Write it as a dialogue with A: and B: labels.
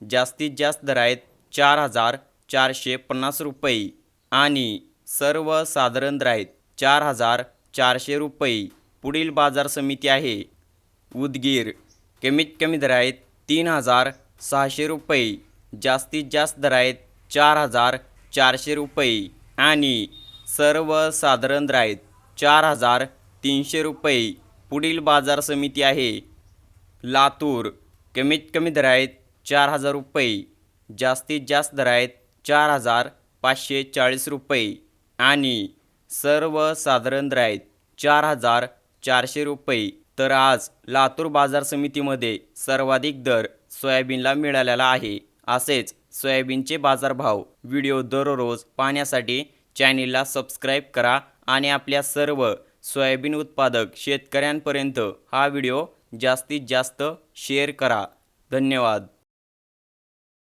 A: जास्तीत जास्त दर आहेत चार हजार चारशे पन्नास रुपये आणि सर्वसाधारण दर आहेत चार हजार चारशे रुपये पुढील बाजार समिती आहे. उदगीर कमीत कमी दर आहेत तीन हजार सहाशे रुपये जास्तीत जास्त दर आहेत चार हजार चारशे रुपये आणि सर्वसाधारण दर आहेत चार हजार तीनशे रुपये पुढील बाजार समिती आहे. लातूर कमीत कमी दर आहेत चार हजार रुपये. जास्तीत जास्त दर आहेत चार हजार पाचशे चाळीस रुपये. आणि सर्वसाधारण दर आहेत चार हजार चारशे रुपये. तर आज लातूर बाजार समितीमध्ये सर्वाधिक दर सोयाबीनला मिळालेला आहे. असेच सोयाबीनचे बाजारभाव व्हिडिओ दररोज पाहण्यासाठी चॅनेलला सबस्क्राईब करा आणि आपल्या सर्व सोयाबीन उत्पादक शेतकऱ्यांपर्यंत हा व्हिडिओ जास्तीत जास्त शेअर करा. धन्यवाद.